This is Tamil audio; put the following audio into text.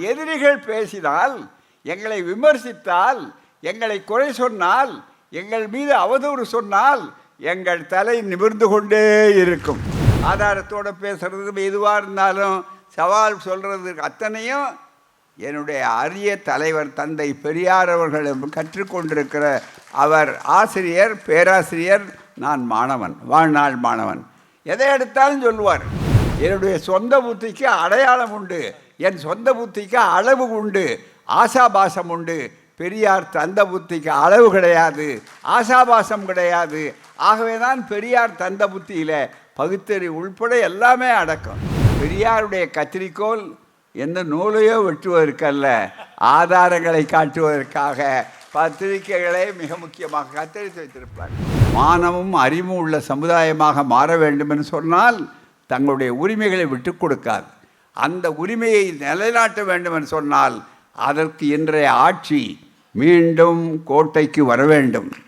எதிரிகள் பேசினால் எங்களை விமர்சித்தால் எங்களை குறை சொன்னால் எங்கள் மீது அவதூறு சொன்னால் எங்கள் தலை நிமிர்ந்து கொண்டே இருக்கும். ஆதாரத்தோடு பேசுறது எதுவாக இருந்தாலும் சவால் சொல்றது அத்தனையும் என்னுடைய அரிய தலைவர் தந்தை பெரியார் அவர்களும் கற்றுக்கொண்டிருக்கிற அவர் ஆசிரியர் பேராசிரியர் நான் மாணவன் வாழ்நாள் மாணவன். எதை எடுத்தாலும் சொல்லுவார். என்னுடைய சொந்த புத்திக்கு அடையாளம் உண்டு. என் சொந்த புத்திக்கு அளவு உண்டு ஆசாபாசம் உண்டு. பெரியார் தந்த புத்திக்கு அளவு கிடையாது ஆசாபாசம் கிடையாது. ஆகவே தான் பெரியார் தந்த புத்தியில் பகுத்தறி உள்பட எல்லாமே அடக்கம். பெரியாருடைய கத்திரிக்கோள் எந்த நூலையோ வெட்டுவதற்கல்ல ஆதாரங்களை காட்டுவதற்காக பத்திரிகைகளை மிக முக்கியமாக கத்தரித்து வைத்திருப்பார். மானமும் அறிவும் உள்ள சமுதாயமாக மாற வேண்டும் என்று சொன்னால் தங்களுடைய உரிமைகளை விட்டு கொடுக்காது. அந்த உரிமையை நிலைநாட்ட வேண்டும் என்று சொன்னால் அதற்கு இன்றைய ஆட்சி மீண்டும் கோட்டைக்கு வர வேண்டும்.